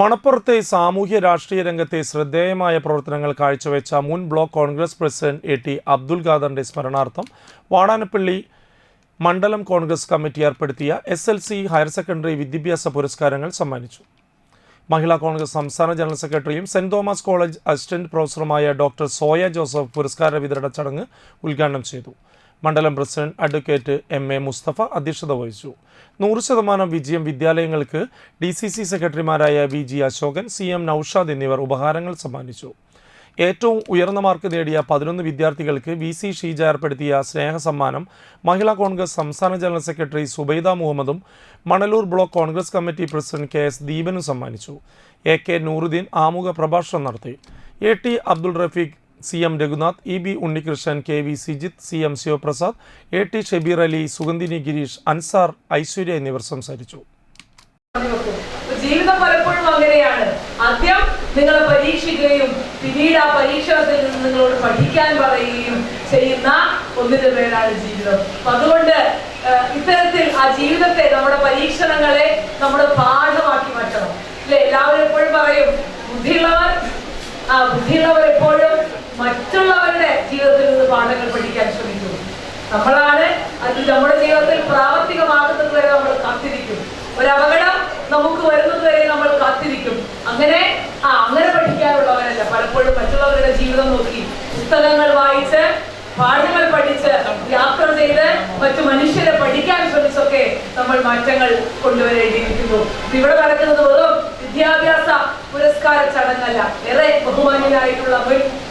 മണപ്പുറത്തെ സാമൂഹ്യ രാഷ്ട്രീയ രംഗത്തെ ശ്രദ്ധേയമായ പ്രവർത്തനങ്ങൾ കാഴ്ചവെച്ച മുൻ block Congress president A T Abdul ഖാദറിന്റെ സ്മരണാർത്ഥം വാടാനപ്പള്ളി മണ്ഡലം കോൺഗ്രസ് കമ്മിറ്റി ഏർപ്പെടുത്തിയ S L C higher secondary വിദ്യാഭ്യാസ പുരസ്കാരങ്ങൾ സമ്മാനിച്ചു. മഹിളാ കോൺഗ്രസ് സംസ്ഥാന ജനറൽ സെക്രട്ടറിയും സെന്റ് തോമസ് കോളേജ് അസിസ്റ്റന്റ് പ്രൊഫസറുമായ ഡോക്ടർ സോയ ജോസഫ് പുരസ്കാര വിതരണ ചടങ്ങ് ഉദ്ഘാടനം ചെയ്തു. മണ്ഡലം president advocate M A Mustafa അധ്യക്ഷത വഹിച്ചു. നൂറ് ശതമാനം വിജയം വിദ്യാലയങ്ങൾക്ക് ഡി സി സി സെക്രട്ടറിമാരായ V G Ashokan C M Noushad എന്നിവർ ഉപഹാരങ്ങൾ സമ്മാനിച്ചു. ഏറ്റവും ഉയർന്ന മാർക്ക് നേടിയ പതിനൊന്ന് വിദ്യാർത്ഥികൾക്ക് വി സി ഷീജ ഏർപ്പെടുത്തിയ സ്നേഹ സമ്മാനം മഹിളാ കോൺഗ്രസ് സംസ്ഥാന ജനറൽ സെക്രട്ടറി സുബൈദ മുഹമ്മദും Manalur block Congress committee president K S ദീപനും സമ്മാനിച്ചു. എ കെ നൂറുദ്ദീൻ ആമുഖ പ്രഭാഷണം നടത്തി. A T Abdul Rafeeq C M Raghunath E B Unnikrishnan K V Sijith C M Sivaprasad A T Shabeer Ali Sugandhini Gireesh Ansar Aishwarya എന്നിവർ സംസാരിച്ചു. ജീവിതം പലപ്പോഴും അങ്ങനെയാണ്. ആദ്യം നിങ്ങളെ പരീക്ഷിക്കുകയും പിന്നീട് ആ പരീക്ഷണത്തിൽ നിന്ന് നിങ്ങളോട് പഠിക്കാൻ പറയുകയും ചെയ്യുന്ന ഒന്നിന്റെ പേരാണ് ജീവിതം. അപ്പൊ അതുകൊണ്ട് ഇത്തരത്തിൽ ആ ജീവിതത്തെ നമ്മുടെ പരീക്ഷണങ്ങളെ നമ്മുടെ പാഠമാക്കി മാറ്റണം. അല്ലെ? എല്ലാവരും എപ്പോഴും പറയും ബുദ്ധിയുള്ളവർ ആ ബുദ്ധിയുള്ളവർ എപ്പോഴും മറ്റുള്ളവരുടെ ജീവിതത്തിൽ നിന്ന് പാഠങ്ങൾ പഠിക്കാൻ ശ്രമിക്കുന്നു നമ്മളാണ് അത് നമ്മുടെ ജീവിതത്തിൽ പ്രാവർത്തികമാകുന്നത് വരെ നമ്മൾ കാത്തിരിക്കും. ഒരു അപകടം നമുക്ക് വരുന്നത് വരെ നമ്മൾ കാത്തിരിക്കും. അങ്ങനെ ആ അങ്ങനെ പഠിക്കാനുള്ളവരല്ല. പലപ്പോഴും മറ്റുള്ളവരുടെ ജീവിതം നോക്കി പുസ്തകങ്ങൾ വായിച്ച് പാഠങ്ങൾ പഠിച്ച് യാത്ര ചെയ്ത് മറ്റു മനുഷ്യരെ പഠിക്കാൻ ശ്രമിച്ചൊക്കെ നമ്മൾ മാറ്റങ്ങൾ കൊണ്ടുവരേണ്ടിയിരിക്കുന്നു. ഇവിടെ നടക്കുന്നത് വെറും വിദ്യാഭ്യാസ പുരസ്കാര ചടങ്ങല്ല. ഏറെ ബഹുമാന്യനായിട്ടുള്ള മുൻ